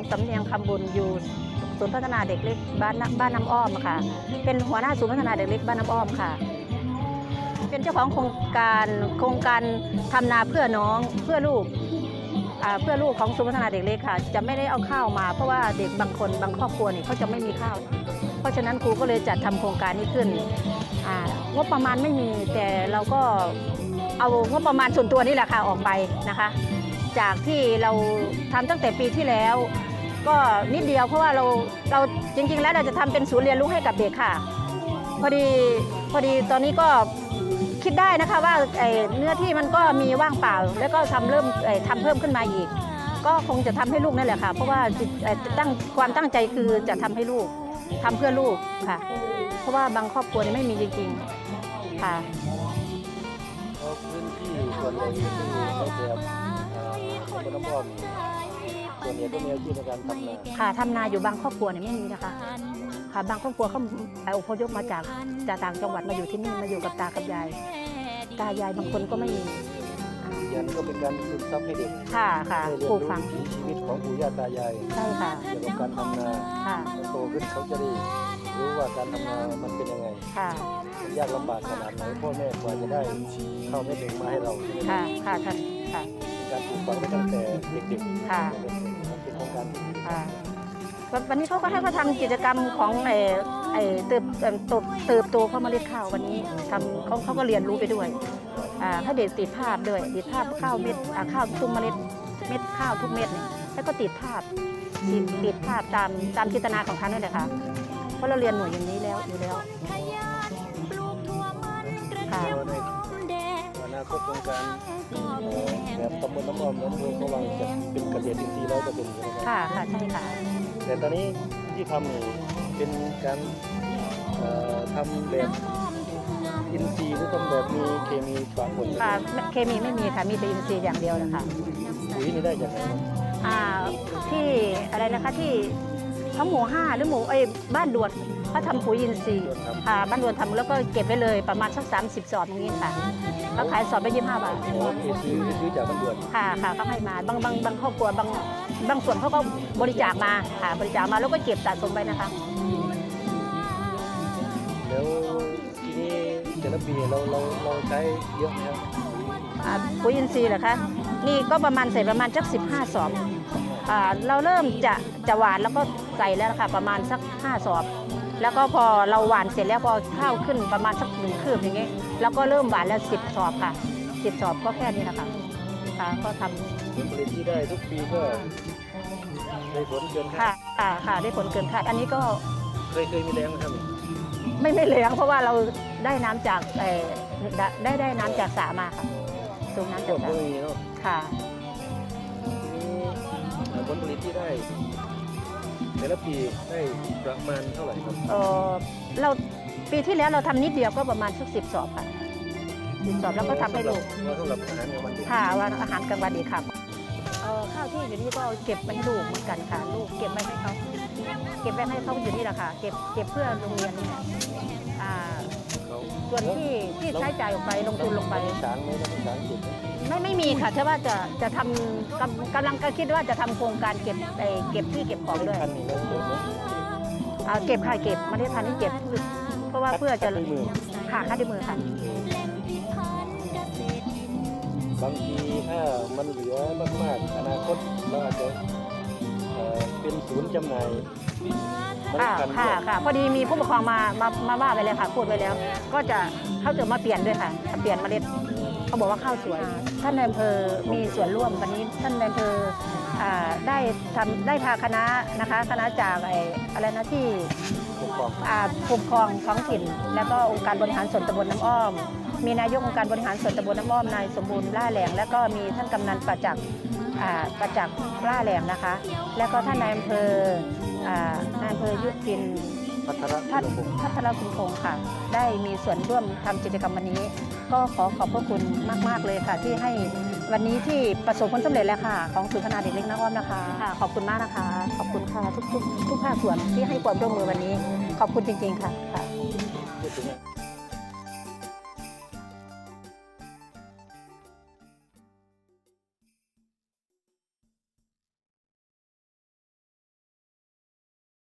ดิฉันนางสำเนียงคำบุญอยู่ศูนย์พัฒนาเด็กเล็กบ้านบ้านน้ำอ้อมค่ะ เป็นหัวหน้าศูนย์พัฒนาเด็กเล็กบ้านน้ำอ้อมค่ะ เป็นเจ้าของโครงการโครงการทำนาเพื่อน้องเพื่อลูกเพื่อลูกของศูนย์พัฒนาเด็กเล็กค่ะ จะไม่ได้เอาข้าวมา เพราะว่าเด็กบางคนบางครอบครัวนี่เขาจะไม่มีข้าว เพราะฉะนั้นครูก็เลยจัดทำโครงการนี้ขึ้นงบประมาณไม่มีแต่เราก็เอางบประมาณส่วนตัวนี่แหละค่ะออกไปนะคะ จากที่เราทำตั้งแต่ปีที่แล้ว ก็นิดเดียวเพราะว่าเราเราจริง ๆ แล้วเราจะทำเป็นศูนย์เรียนรู้ให้กับเด็กค่ะ พอดีพอดีตอนนี้ก็คิดได้นะคะว่าเนื้อที่มันก็มีว่างเปล่า แล้วก็ทำเริ่มไอ้ทำเพิ่มขึ้นมาอีก ก็คงจะทำให้ลูกนั่นแหละค่ะ เพราะว่าตั้งความตั้งใจคือจะทำให้ลูกทำเพื่อลูกค่ะ เพราะว่าบางครอบครัวนี่ไม่มีจริง ๆ ค่ะพื้นที่ส่วนใหญ่ที่ในแบบตำบลน้ำอ้อม ส่วนใหญ่ก็มีอาชีพในการทำนาค่ะทำนาอยู่บางครอบครัวเนี่ยไม่มีนะคะ ค่ะบางครอบครัวเขาอพยพมาจากจากต่างจังหวัดมาอยู่ที่นี่มาอยู่กับตากับยาย ตายายบางคนก็ไม่มีอ่ายันก็เป็นการซึมซับให้เด็กค่ะค่ะได้เรียนปลูรู้กฝังวิถีชีวิตของปู่ย่าตายายใช่ค่ะเกี่ยวกับการทำนาค่ะโตขึ้นเขาจะได้รู้ว่าการทำนามันเป็นยังไงค่ะมันยากลำบากขนาดไหนพ่อแม่กว่าจะได้เข้าวเม็ดหนึ่งมาให้เราใช่ไหมค่ะค่ะท่านค่ะเป็นการปลูกฝังไว้ตั้งแต่เด็กๆค่ะเป็นโครับค่ะวันวันนี้เขาก็ให้เขาทำกิจกรรมของไอ้ไอ้เติบเอิ่มเติบเติบโตข้าวเมล็ดข้าววันนี้ทำเขาเขาก็เรียนรู้ไปด้วยอ่าให้เด็กติดภาพด้วยติดภาพข้าวเม็ดอ่าข้าวทุกเมล็ดเม็ดข้าวทุกเม็ดเนี่ยแล้วก็ติดภาพติดติดภาพตามตามจินตนาของท่านนั่แหละค่ะเพราะเราเรียนหน่วยอย่างนี้แล้วอยู่แล้วค่ะ โครงการเอ่อแบบตำบลน้ำอ้อมน้ำเมืองเขาวางจะเป็นเกษตรอินทรีย์ร้อยเปอร์เซ็นต์ใช่ไหมครับค่ะค่ะใช่ค่ะ แต่ตอนนี้ที่ทำนี่เป็นการเอ่อทำแบบอินทรีย์หรือทำแบบมีเคมีปะปนค่ะเคมีไม่มีค่ะมีแต่อินทรีย์อย่างเดียวนะคะ ปุ๋ยนี่ได้จากไหนครับอ่าที่อะไรนะคะที่ ท้องหมู่ห้าหรือหมู่เอ้ยบ้านดวดเขาทำปุ๋ยอินทรีย์ส่วนครับค่ะบ้านดวดทำแล้วก็เก็บไว้เลยประมาณสัก30สอบอย่างนี้ค่ะเขาขายสอบไปยี่ห้าบาทอ๋อคือซื้อซื้อจากบ้านด่วนค่ะค่ะเขาให้มาบางบางบางครอบครัวบางบางส่วนเขาก็บริจาคมาค่ะบริจาคมาแล้วก็เก็บสะสมไปนะคะแล้วทีนี้แต่ละปีเราเราเราใช้เยอะไหมครับอ่าปุ๋ยอินทรีย์เหรอคะ นี่ก็ประมาณใส่ประมาณสัก15 สอบอ่าเราเริ่มจะจะหวานแล้วก็ใส่แล้วนะคะประมาณสัก 5 สอบ แล้วก็พอเราหวานเสร็จแล้วพอข้าวขึ้นประมาณสักหนึ่งคืบอย่างเงี้ยแล้วก็เริ่มหวานแล้ว 10 สอบค่ะ 10 สอบก็แค่นี้นะคะค่ะก็ทำผลผลิตที่ได้ทุกปีก็ได้ผลเกินคาค่ะดค่ะค่ะได้ผลเกินคาดอันนี้ก็เคยเคยมีแรงไหมครับไม่ไม่เหลืองเพราะว่าเราได้น้ำจากเอ่อได้ได้ได้น้ำจากสระมาค่ะสูบน้ำก็จากสไม่ระมีเนาะ ค่ะทีนี้เอ่อผลผลิตที่ได้แต่ละปีได้ประมาณเท่าไหร่ครับเออเราปีที่แล้วเราทำนิดเดียวก็ประมาณสักสิบสอบค่ะสิบสอบแล้วก็ทำให้ลูกว่าสำหรับอาหารของมันเด็กค่ะว่าอาหารกลางวันดีครับเอ่อข้าวที่อยู่นี่ก็เก็บไว้ให้ลูกเหมือนกันค่ะ ลูกเก็บไว้ให้เขาเก็บไว้ให้เขาอยู่นี่แหละค่ะ เก็บเก็บเพื่อโรงเรียนนี่แหละอ่าเขา ส่วนที่ที่ใช้จ่ายออกไปลงทุนลงไปช้างไหมเราช้างเก็บไหมไม่ไม่มีค่ะแต่ว่าจะจะทำกำกำลังก็คิดว่าจะทำโครงการเก็บไอ้เก็บที่เก็บของด้วยพันนี่เราเก็บไหมอ่าเก็บค่ะเก็บเมล็ดพันธุ์ที่เก็บพืชเพราะว่าเพื่อจะคัดด้วยมือค่ะคัดด้วยมือค่ะ บางทีถ้ามันเหลือมากๆอนาคตเราอาจจะ เป็นศูนย์จำหน่ายค่ะค่ะค่ะ พอดีมีผู้ปกครองมามามาว่าไปเลยค่ะพูดไปแล้ว ก็จะเขาจะมาเปลี่ยนด้วยค่ะเปลี่ยนเมล็ดเขาบอกว่าข้าวสวย ท่านในอำเภอมีส่วนร่วมวันนี้ท่านในอำเภออ่าได้ทำได้พาคณะนะคะคณะจากไอ้อะไรนะที่ องอ่าปกครองท้องถิ่น และก็องค์การบริหารส่วนตำบลน้ำอ้อม มีนายกองค์การบริหารส่วนตำบลน้ำอ้อมนายสมบูรณ์ล่าแหลงและก็มีท่านกำนันประจักษ์อ่าประจักษ์ล่าแหลงนะคะ และก็ท่านนายอำเภออ่านายอำเภอยุพินพัฒระพัฒพิรพงศ์พัฒนาคุณพงศ์ค่ะ ได้มีส่วนร่วมทำกิจกรรมวันนี้ ก็ขอขอบพระคุณมาก ๆเลยค่ะที่ให้ วันนี้ที่ประสบผลสำเร็จแล้วค่ะ ของศูนย์พัฒนาเด็กเล็กน้ำอ้อมนะคะค่ะขอบคุณมากนะคะ ขอบคุณค่ะทุกๆทุกภาคส่วนที่ให้ความร่วมมือวันนี้ ขอบคุณจริง ๆ ค่ะค่ะพูดถึง